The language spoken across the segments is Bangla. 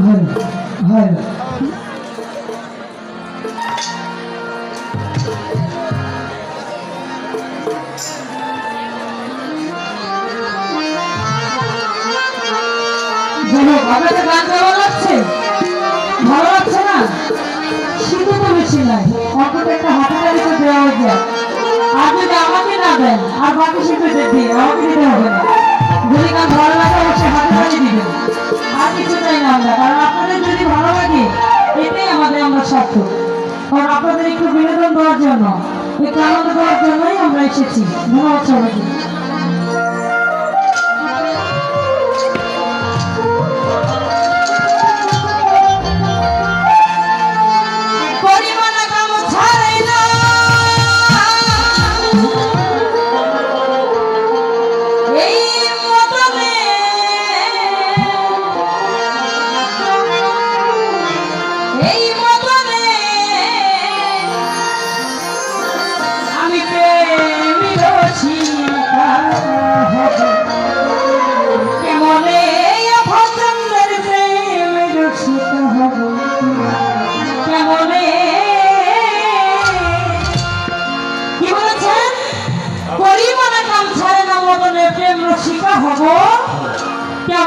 হয় না হয় না। ভালো লাগছে না? শীতে বেশি নাই আর আমাকে না আর বাকি শিল্পীদের দিন আমাকে দিতে হবে না। ভালো লাগে, অবশ্যই হাতে দিবেন। আর কিছু চাই না আমরা। কারণ আপনাদের যদি ভালো লাগে, এটাই আমাদের আমরা স্বার্থ। কারণ আপনাদের একটু বিনোদন দেওয়ার জন্য, একটু আনন্দ দেওয়ার জন্যই আমরা এসেছি। ধন্যবাদ সবাইকে।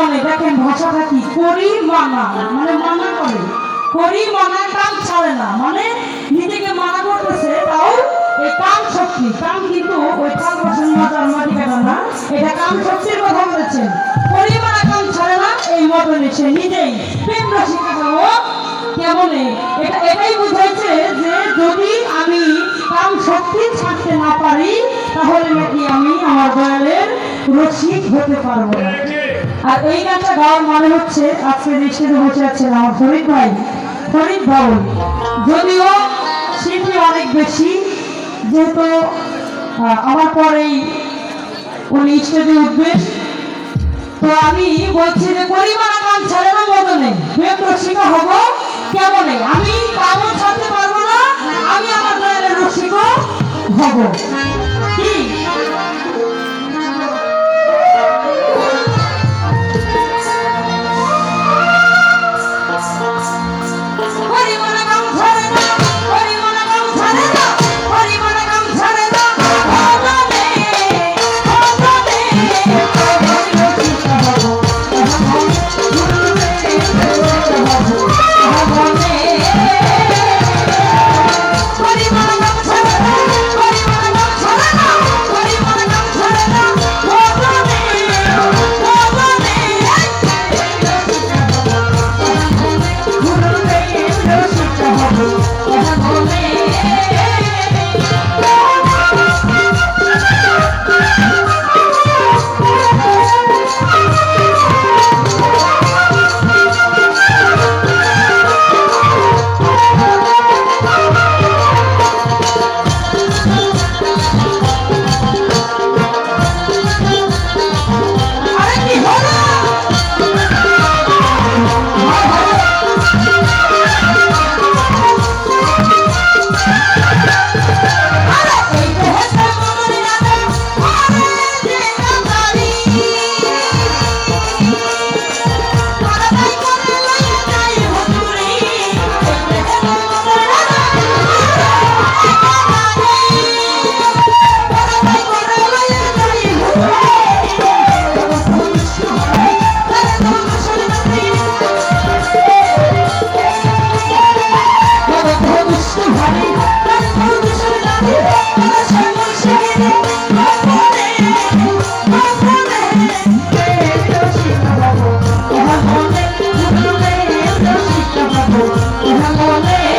কেমনে দেখেন ভাষাটা কি? পরিমাণা। মানে মানা করে। পরিমাণা কাম ছাড়ে না। মানে নিজেকে মানা করতেছে, তাও এই কাম শক্তি। কাম কিন্তু ওই কাম না এটা কাম শক্তির কথা বলেছেন। পরিমাণা কাম ছাড়ে না, এই নিজেই প্রেম রসিকা কেমনে? এটা, এটাই বুঝাইছে যে যদি আমি কাম শক্তি ছাড়তে না পারি, তাহলে নাকি আমি আমার দয়ালের রসিক হতে পারব না। আর এই গানটা গাওয়ার মানে হচ্ছে আজকে দৃষ্টিতে বসে আছেন আমার ফরিদ ভাই। ফরিদ বাবুল যদিও শিল্পী অনেক বেশি, যেহেতু আমার পরেই উনি স্টেজে উঠবেন। তো আমি বলছি যে পরিমাণ কাম ছাড়ে না বদলে। রসিকা হব কেমনে? আমি কামও ছাড়তে পারব না, আমি আমার দয়ালের রসিকও হব। Ina mole.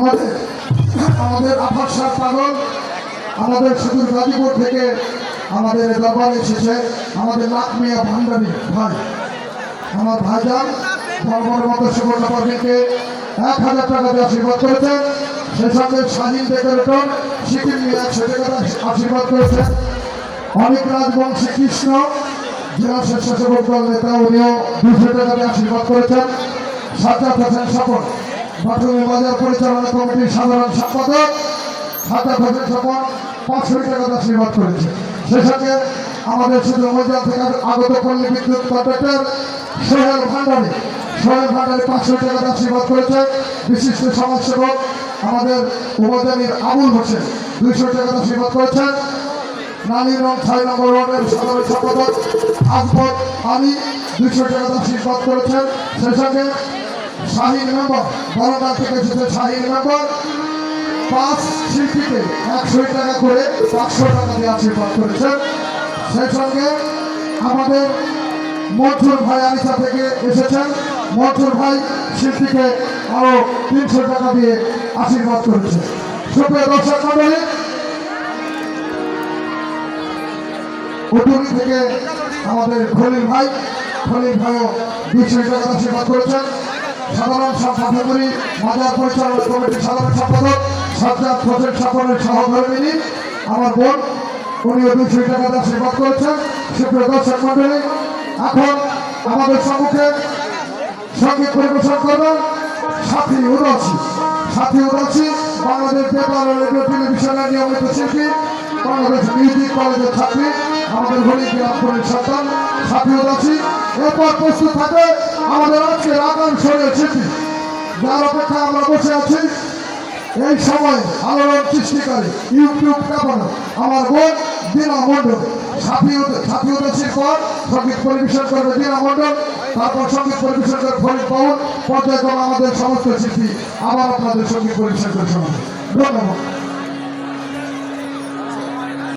আমাদের আমাদের আফার সার পাগল, আমাদের সুদূর গাজীপুর থেকে আমাদের দরবারে এসেছে, আমাদের লাখ মিয়া ভান্ডারি ভাই। আমার ভাইজান বর্বর মতো সুবর্ণ পাবলিকে এক হাজার টাকা দিয়ে আশীর্বাদ করেছেন। সেই সঙ্গে শাহিন ডেকোরেটর, সিকিম একশো টাকা আশীর্বাদ করেছেন। অনেক রাজবংশী কৃষ্ণ, জেলা স্বেচ্ছাসেবক দল নেতা উনিও দুশো টাকা দিয়ে আশীর্বাদ করেছেন। সাজ্জাদ হোসেন স্বপন বাটুমি বাজার পরিচালনা কমিটির সাধারণ সম্পাদক সাজ্জাদ হোসেন স্বপন পাঁচশো টাকা দিয়ে আশীর্বাদ করেছে। সেই সঙ্গে আমাদের শুধু মজার থেকে আগত পল্লী বিদ্যুৎ কন্ট্রাক্টর সোহেল ভান্ডারী। সোহেল ভান্ডারী পাঁচশো টাকা দিয়ে আশীর্বাদ করেছে। বিশিষ্ট সমাজসেবক আমাদের উপজেলার আবুল হোসেন দুইশো টাকা আশীর্বাদ করেছেন নানিরং ছয় নম্বর ওয়ার্ডের সাধারণ সম্পাদক আসবত আলী দুইশো টাকা আশীর্বাদ করেছেন সেই সঙ্গে শাহিন মেম্বার বড়গাঁ থেকে এসেছে শাহিন মেম্বার পাঁচ শিল্পীকে একশো টাকা করে, পাঁচশো টাকা দিয়ে আশীর্বাদ করেছেন। সেই সঙ্গে আমাদের মথুর ভাই আলিসা থেকে এসেছেন। মথুর ভাই শিল্পীকে আরও তিনশো টাকা দিয়ে আশীর্বাদ করেছে সুপ্রিয় দর্শক মন্ডলী উত্তরী থেকে আমাদের খলিল ভাই, খলিল ভাইও দুইশো টাকা আশীর্বাদ করেছেন। সাধারণ সম্পাদকরি মাজার পরিচালনা কমিটির সাধারণ সম্পাদক, সজ্জাদ হোসেন সাফরের সহধর্মিনী আমার বোন উনিও দুইশো টাকা আশীর্বাদ করেছেন। সুপ্রিয় দর্শক মন্ডলী এখন আমাদের সম্মুখে সংগীত পরিবেশন করবেন সাথী উদাসী। সাথী উদাসী, বাংলাদেশ পেপার রেডিও টেলিভিশনের নিয়মিত শিল্পী, বাংলাদেশ মিউজিক কলেজের ছাত্রী, আমাদের হলি গ্রামপুরের সন্তান, সাথী উদাসী। এরপর প্রস্তুত থাকে আমাদের আজকের আকাঙ্ক্ষণের শিল্পী যার অপেক্ষায় আমরা বসে আছি, এই সময় আলোড়ন সৃষ্টিকারী ইউটিউব কাপানো আমার বোন দীনা পর্যায়ক্রমে আমাদের সমস্ত শিল্পী আবার আপনাদের সংগীত পরিবেশন করে ধন্যবাদ।